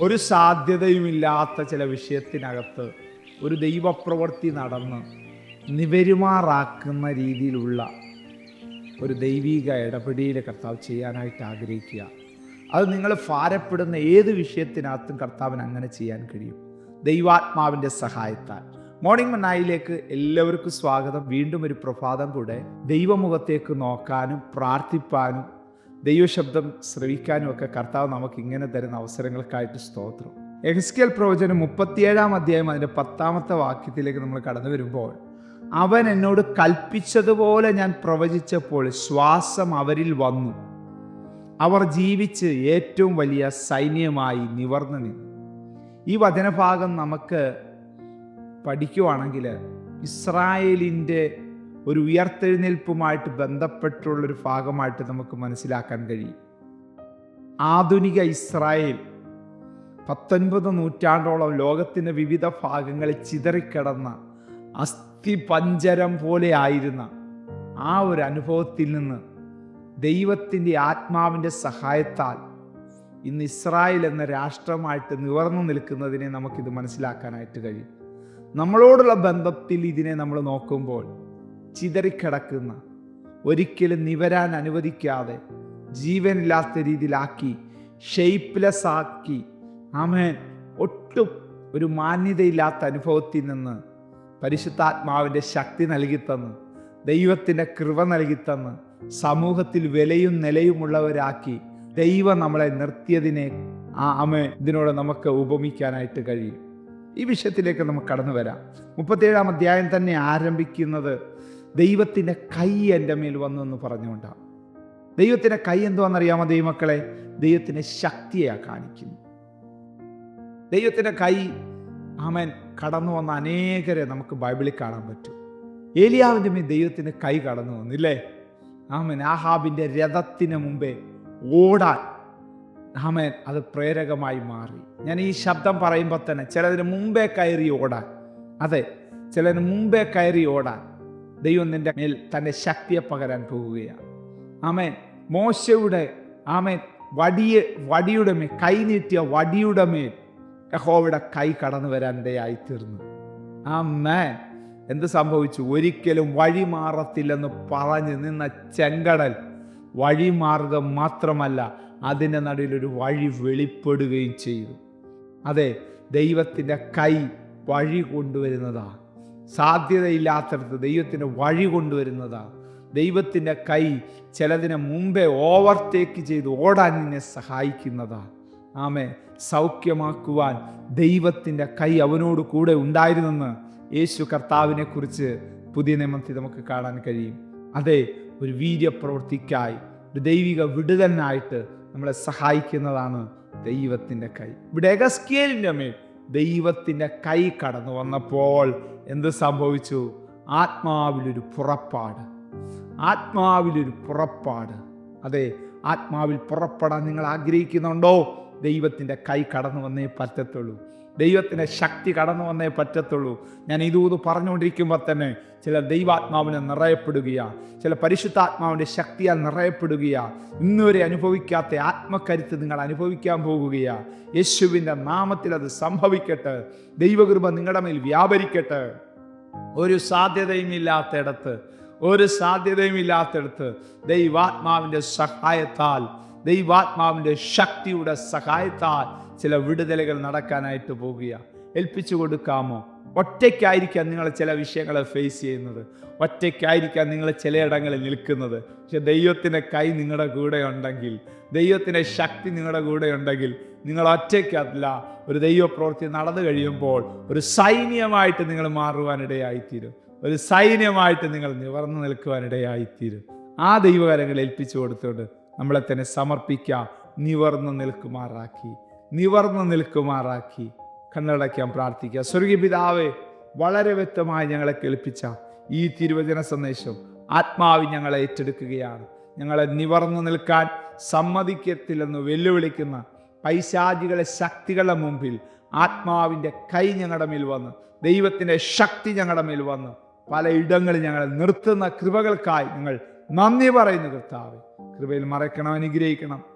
ഒരു സാധ്യതയുമില്ലാത്ത ചില വിഷയത്തിനകത്ത് ഒരു ദൈവപ്രവൃത്തി നടന്ന് നിവരുമാറാക്കുന്ന രീതിയിലുള്ള ഒരു ദൈവിക ഇടപെടിയിൽ കർത്താവ് ചെയ്യാനായിട്ട് ആഗ്രഹിക്കുക. അത് നിങ്ങൾ ഭാരപ്പെടുന്ന ഏത് വിഷയത്തിനകത്തും കർത്താവിന് അങ്ങനെ ചെയ്യാൻ കഴിയും. ദൈവാത്മാവിന്റെ സഹായത്താൽ. മോർണിംഗ് മനായിലേക്ക് എല്ലാവർക്കും സ്വാഗതം. വീണ്ടും ഒരു പ്രഭാതം കൂടെ ദൈവമുഖത്തേക്ക് നോക്കാനും പ്രാർത്ഥിപ്പാനും ദൈവശബ്ദം ശ്രവിക്കാനും ഒക്കെ കർത്താവ് നമുക്ക് ഇങ്ങനെ തരുന്ന അവസരങ്ങൾക്കായിട്ട് സ്തോത്രം. എഹസ്കേൽ പ്രവചനം മുപ്പത്തിയേഴാം അധ്യായം അതിന്റെ പത്താമത്തെ വാക്യത്തിലേക്ക് നമ്മൾ കടന്നു വരുമ്പോൾ അവൻ എന്നോട് കൽപ്പിച്ചതുപോലെ ഞാൻ പ്രവചിച്ചപ്പോൾ ശ്വാസം അവരിൽ വന്നു. അവർ ജീവിച്ച് ഏറ്റവും വലിയ സൈന്യമായി നിവർന്നു നിന്നു. ഈ വചനഭാഗം നമുക്ക് പഠിക്കുവാണെങ്കിൽ ഇസ്രായേലിന്റെ ഒരു ഉയർത്തെഴുന്നേൽപ്പുമായിട്ട് ബന്ധപ്പെട്ടുള്ളൊരു ഭാഗമായിട്ട് നമുക്ക് മനസ്സിലാക്കാൻ കഴിയും. ആധുനിക ഇസ്രായേൽ പത്തൊൻപത് നൂറ്റാണ്ടോളം ലോകത്തിന്റെ വിവിധ ഭാഗങ്ങളിൽ ചിതറിക്കിടന്ന അസ്ഥിപഞ്ചരം പോലെ ആയിരുന്ന ആ ഒരു അനുഭവത്തിൽ നിന്ന് ദൈവത്തിന്റെ ആത്മാവിന്റെ സഹായത്താൽ ഇന്ന് ഇസ്രായേൽ എന്ന രാഷ്ട്രമായിട്ട് നിവർന്നു നിൽക്കുന്നതിനെ നമുക്കിത് മനസ്സിലാക്കാനായിട്ട് കഴിയും. നമ്മളോടുള്ള ബന്ധത്തിൽ ഇതിനെ നമ്മൾ നോക്കുമ്പോൾ ചിതറിക്കിടക്കുന്ന ഒരിക്കലും നിവരാൻ അനുവദിക്കാതെ ജീവനില്ലാത്ത രീതിയിലാക്കി ഷെയ്പ്ലെസ് ആക്കി ആമേൻ. ഒട്ടും ഒരു മാന്യതയില്ലാത്ത അനുഭവത്തിൽ നിന്ന് പരിശുദ്ധാത്മാവിന്റെ ശക്തി നൽകിത്തന്ന് ദൈവത്തിന്റെ കൃപ നൽകിത്തന്ന് സമൂഹത്തിൽ വിലയും നിലയുമുള്ളവരാക്കി ദൈവം നമ്മളെ നിർത്തിയതിനെ ആ അമ്മ ഇതിനോട് നമുക്ക് ഉപമിക്കാനായിട്ട് കഴിയും. ഈ വിഷയത്തിലേക്ക് നമുക്ക് കടന്നു വരാം. മുപ്പത്തേഴാം അധ്യായം തന്നെ ആരംഭിക്കുന്നത് ദൈവത്തിന്റെ കൈ എന്റെ മേൽ വന്നു എന്ന് പറഞ്ഞുകൊണ്ടാണ് ദൈവത്തിന്റെ കൈ എന്തുവാണെന്നറിയാമോ ദൈവമക്കളെ? ദൈവത്തിന്റെ ശക്തിയാണ് കാണിക്കുന്നു. ദൈവത്തിന്റെ കൈ ആമൻ കടന്നു വന്ന അനേകരെ നമുക്ക് ബൈബിളിൽ കാണാൻ പറ്റും. ഏലിയാവിന്റെ മേൽ ദൈവത്തിന്റെ കൈ കടന്നു വന്നില്ലേ? ആമൻ ആഹാബിന്റെ രഥത്തിന് മുമ്പേ ഓടാൻ. ആമൻ അത് പ്രേരകമായി മാറി. ഞാൻ ഈ ശബ്ദം പറയുമ്പോൾ തന്നെ ചിലതിന് മുമ്പേ കയറി ഓടാൻ. അതെ ചിലതിന് മുമ്പേ കയറി ഓടാൻ. ദൈവം നിന്റെ മേൽ തന്റെ ശക്തിയെ പകരാൻ പോകുകയാണ്. ആമേൻ. മോശയുടെ ആമേൻ വടിയെ വടിയുടെ മേൽ കൈ നീട്ടിയ വടിയുടെ മേൽ യഹോവയുടെ കൈ കടന്നു വരാൻ ഇടയായി തീർന്നു ആ മേൻ എന്ത് സംഭവിച്ചു? ഒരിക്കലും വഴി മാറത്തില്ലെന്ന് പറഞ്ഞ് നിന്ന ചെങ്കടൽ വഴിമാർഗം മാത്രമല്ല അതിന്റെ നടുവിലൊരു വഴി വെളിപ്പെടുകയും ചെയ്തു. അതെ ദൈവത്തിന്റെ കൈ വഴി കൊണ്ടുവരുന്നതാ. സാധ്യതയില്ലാത്തടത്ത് ദൈവത്തിന്റെ വഴി കൊണ്ടുവരുന്നതാണ് ദൈവത്തിന്റെ കൈ ചിലതിനെ മുമ്പേ ഓവർടേക്ക് ചെയ്ത് ഓടാൻ നിന്നെ സഹായിക്കുന്നതാണ് ആമെ സൗഖ്യമാക്കുവാൻ ദൈവത്തിന്റെ കൈ അവനോട് കൂടെ ഉണ്ടായിരുന്നെന്ന് യേശു കർത്താവിനെ കുറിച്ച് പുതിയ നിയമത്തിൽ നമുക്ക് കാണാൻ കഴിയും. അതെ ഒരു വീര്യപ്രവൃത്തിക്കായി ഒരു ദൈവിക വിടുതലിനായിട്ട് നമ്മളെ സഹായിക്കുന്നതാണ് ദൈവത്തിന്റെ കൈ. ഇവിടെ മേൽ ദൈവത്തിന്റെ കൈ കടന്നു വന്നപ്പോൾ എന്ത് സംഭവിച്ചു? ആത്മാവിലൊരു പുറപ്പാട്. ആത്മാവിലൊരു പുറപ്പാട്. അതെ ആത്മാവിൽ പുറപ്പെടാൻ നിങ്ങൾ ആഗ്രഹിക്കുന്നുണ്ടോ? ദൈവത്തിന്റെ കൈ കടന്നു വന്നേ പറ്റത്തുള്ളൂ. ദൈവത്തിന്റെ ശക്തി കടന്നു വന്നേ പറ്റത്തുള്ളൂ. ഞാൻ ഇതൂത് പറഞ്ഞുകൊണ്ടിരിക്കുമ്പോൾ തന്നെ ചില ദൈവാത്മാവിനെ നിറയപ്പെടുകയാണ് ചില പരിശുദ്ധാത്മാവിന്റെ ശക്തിയാൽ നിറയപ്പെടുകയാണ് ഇന്നുവരെ അനുഭവിക്കാത്ത ആത്മക്കരുത്ത് നിങ്ങൾ അനുഭവിക്കാൻ പോകുകയാണ് യേശുവിന്റെ നാമത്തിൽ അത് സംഭവിക്കട്ടെ. ദൈവകൃപ നിങ്ങളുടെ മേൽ വ്യാപരിക്കട്ടെ. ഒരു സാധ്യതയും ഇല്ലാത്തയിടത്ത് ഒരു സാധ്യതയും ഇല്ലാത്തയിടത്ത് ദൈവാത്മാവിന്റെ സഹായത്താൽ ദൈവാത്മാവിന്റെ ശക്തിയുടെ സഹായത്താൽ ചില വിടുതലുകൾ നടക്കാനായിട്ട് പോകുക. ഏൽപ്പിച്ചു കൊടുക്കാമോ? ഒറ്റയ്ക്കായിരിക്കാം നിങ്ങൾ ചില വിഷയങ്ങളെ ഫേസ് ചെയ്യുന്നത്. ഒറ്റയ്ക്കായിരിക്കാം നിങ്ങൾ ചിലയിടങ്ങളിൽ നിൽക്കുന്നത്. പക്ഷെ ദൈവത്തിന്റെ കൈ നിങ്ങളുടെ കൂടെ ഉണ്ടെങ്കിൽ ദൈവത്തിന്റെ ശക്തി നിങ്ങളുടെ കൂടെ ഉണ്ടെങ്കിൽ നിങ്ങൾ ഒറ്റയ്ക്കല്ല. ഒരു ദൈവപ്രവൃത്തി നടന്നു കഴിയുമ്പോൾ ഒരു സൈന്യമായിട്ട് നിങ്ങൾ മാറുവാനിടയായിത്തീരും. ഒരു സൈന്യമായിട്ട് നിങ്ങൾ നിവർന്നു നിൽക്കുവാനിടയായിത്തീരും. ആ ദൈവകരങ്ങൾ ഏൽപ്പിച്ചു കൊടുത്തുകൊണ്ട് നമ്മളെ തന്നെ സമർപ്പിക്കാം. നിവർന്നു നിൽക്കുമാറാക്കി. നിവർന്നു നിൽക്കുമാറാക്കി കണ്ണടയ്ക്കാൻ പ്രാർത്ഥിക്കുക. സ്വർഗീയ പിതാവേ വളരെ വ്യക്തമായി ഞങ്ങളെ കേൾപ്പിച്ച ഈ തിരുവചന സന്ദേശം ആത്മാവി ഞങ്ങളെ ഏറ്റെടുക്കുകയാണ്. ഞങ്ങളെ നിവർന്നു നിൽക്കാൻ സമ്മതിക്കത്തില്ലെന്ന് വെല്ലുവിളിക്കുന്ന പൈശാചികളെ ശക്തികളുടെ മുമ്പിൽ ആത്മാവിന്റെ കൈ ഞങ്ങളുടെ മേൽ വന്ന് ദൈവത്തിന്റെ ശക്തി ഞങ്ങളുടെ മേൽ വന്ന് പലയിടങ്ങളിൽ ഞങ്ങളെ നിർത്തുന്ന കൃപകൾക്കായി ഞങ്ങൾ നന്ദി പറയുന്നു കർത്താവ്. കൃപയിൽ മറയ്ക്കണം അനുഗ്രഹിക്കണം.